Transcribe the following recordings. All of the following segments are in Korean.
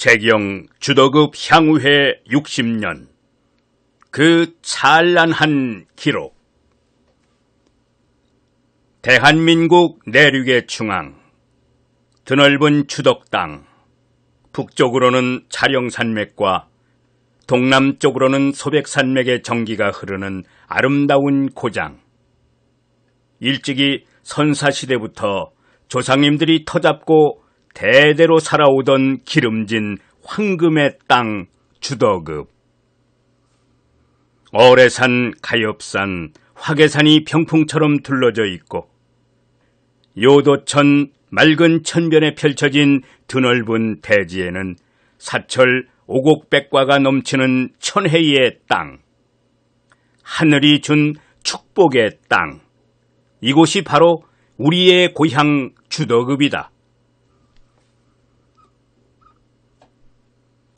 재경 주도급 향후회 60년. 그 찬란한 기록. 대한민국 내륙의 중앙. 드넓은 주덕 땅. 북쪽으로는 자령산맥과 동남쪽으로는 소백산맥의 정기가 흐르는 아름다운 고장. 일찍이 선사시대부터 조상님들이 터잡고 대대로 살아오던 기름진 황금의 땅 주덕읍. 어래산, 가엽산, 화계산이 병풍처럼 둘러져 있고 요도천 맑은 천변에 펼쳐진 드넓은 대지에는 사철 오곡백과가 넘치는 천혜의 땅, 하늘이 준 축복의 땅, 이곳이 바로 우리의 고향 주덕읍이다.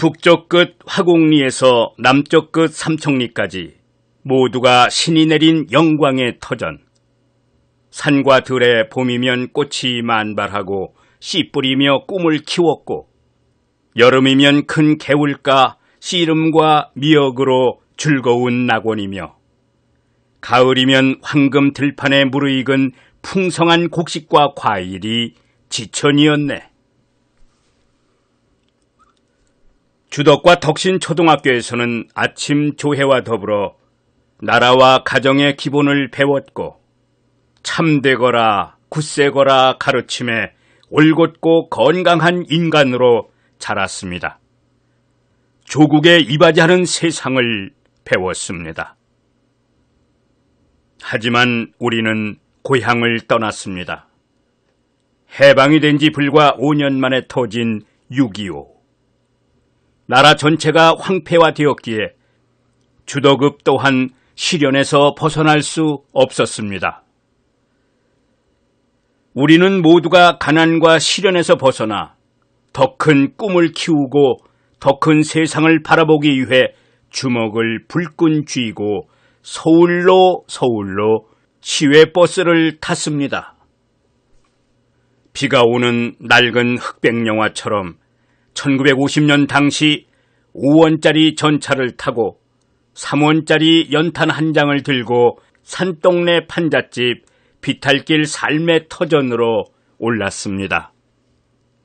북쪽 끝 화곡리에서 남쪽 끝 삼청리까지 모두가 신이 내린 영광의 터전. 산과 들에 봄이면 꽃이 만발하고 씨 뿌리며 꿈을 키웠고 여름이면 큰 개울가 씨름과 미역으로 즐거운 낙원이며 가을이면 황금 들판에 무르익은 풍성한 곡식과 과일이 지천이었네. 주덕과 덕신 초등학교에서는 아침 조회와 더불어 나라와 가정의 기본을 배웠고 참되거라 굳세거라 가르침에 올곧고 건강한 인간으로 자랐습니다. 조국에 이바지하는 세상을 배웠습니다. 하지만 우리는 고향을 떠났습니다. 해방이 된 지 불과 5년 만에 터진 6.25. 나라 전체가 황폐화되었기에 주도급 또한 시련에서 벗어날 수 없었습니다. 우리는 모두가 가난과 시련에서 벗어나 더 큰 꿈을 키우고 더 큰 세상을 바라보기 위해 주먹을 불끈 쥐고 서울로 서울로 시외버스를 탔습니다. 비가 오는 낡은 흑백 영화처럼 1950년 당시 5원짜리 전차를 타고 3원짜리 연탄 한 장을 들고 산동네 판잣집 비탈길 삶의 터전으로 올랐습니다.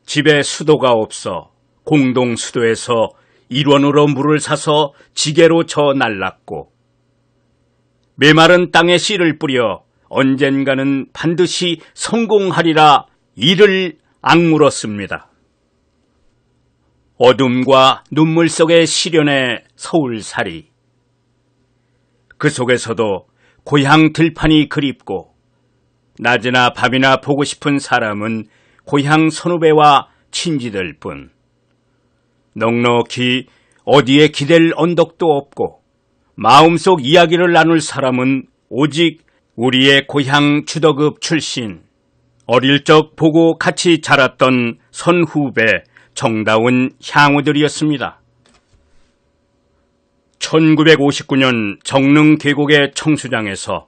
집에 수도가 없어 공동 수도에서 일원으로 물을 사서 지게로 저 날랐고 메마른 땅에 씨를 뿌려 언젠가는 반드시 성공하리라 이를 악물었습니다. 어둠과 눈물 속의 시련의 서울살이. 그 속에서도 고향 들판이 그립고 낮이나 밤이나 보고 싶은 사람은 고향 선후배와 친지들 뿐. 넉넉히 어디에 기댈 언덕도 없고 마음속 이야기를 나눌 사람은 오직 우리의 고향 주덕읍 출신, 어릴 적 보고 같이 자랐던 선후배 정다운 향우들이었습니다. 1959년 정릉 계곡의 청수장에서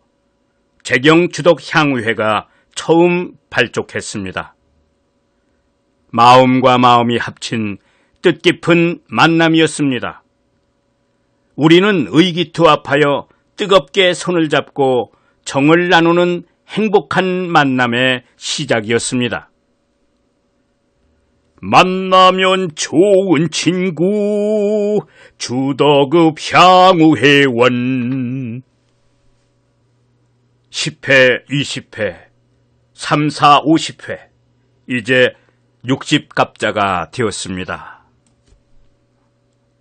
재경 주덕 향우회가 처음 발족했습니다. 마음과 마음이 합친 뜻깊은 만남이었습니다. 우리는 의기투합하여 뜨겁게 손을 잡고 정을 나누는 행복한 만남의 시작이었습니다. 만나면 좋은 친구, 주덕읍 향후회원. 10회, 20회, 3, 4, 50회, 이제 60갑자가 되었습니다.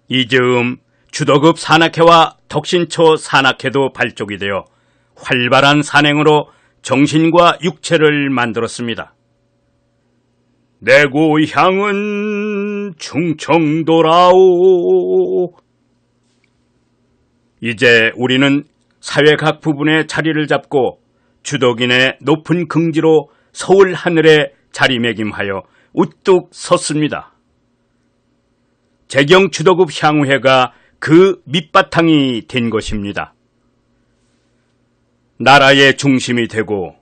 이즈음 주도급 산악회와 덕신초 산악회도 발족이 되어 활발한 산행으로 정신과 육체를 만들었습니다. 내 고향은 충청도라오. 이제 우리는 사회 각 부분의 자리를 잡고 주덕인의 높은 긍지로 서울 하늘에 자리매김하여 우뚝 섰습니다. 재경 주도급 향후회가 그 밑바탕이 된 것입니다. 나라의 중심이 되고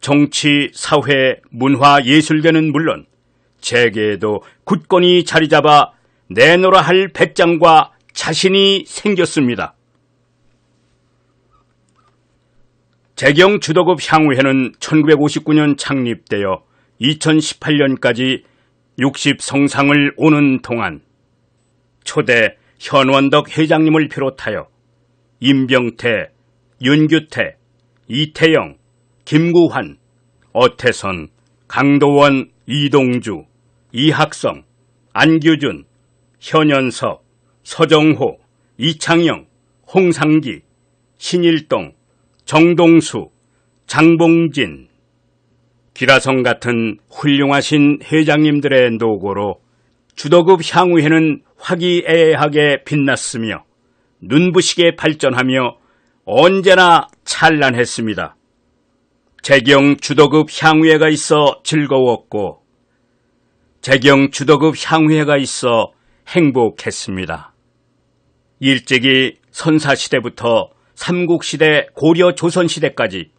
정치, 사회, 문화, 예술계는 물론 재계에도 굳건히 자리 잡아 내놓으라 할 배짱과 자신이 생겼습니다. 재경 주도급 향후회는 1959년 창립되어 2018년까지 60성상을 오는 동안 초대 현원덕 회장님을 비롯하여 임병태, 윤규태, 이태영, 김구환, 어태선, 강도원, 이동주, 이학성, 안규준, 현연석, 서정호, 이창영, 홍상기, 신일동, 정동수, 장봉진, 기라성 같은 훌륭하신 회장님들의 노고로 주도급 향후에는 화기애애하게 빛났으며 눈부시게 발전하며 언제나 찬란했습니다. 재경 주도급 향후회가 있어 즐거웠고 재경 주도급 향후회가 있어 행복했습니다. 일찍이 선사시대부터 삼국시대, 고려 조선시대까지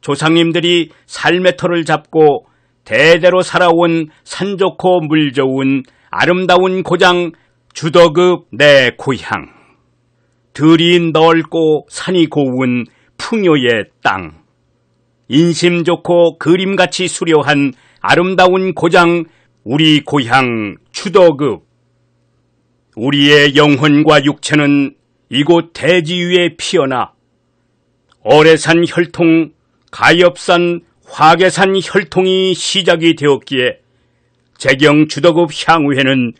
조상님들이 삶의 터를 잡고 대대로 살아온 산 좋고 물 좋은 아름다운 고장 주덕읍 내 고향. 들이 넓고 산이 고운 풍요의 땅. 인심 좋고 그림같이 수려한 아름다운 고장 우리 고향 주덕읍. 우리의 영혼과 육체는 이곳 대지 위에 피어나 어뢰산 혈통, 가엽산, 화계산 혈통이 시작이 되었기에 재경 주덕읍 향후에는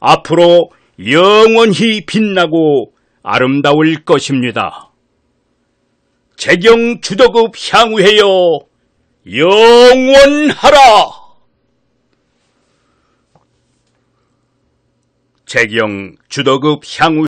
앞으로 영원히 빛나고 아름다울 것입니다. 재경 주덕읍 향후에여 영원하라! 재경 주덕읍 향후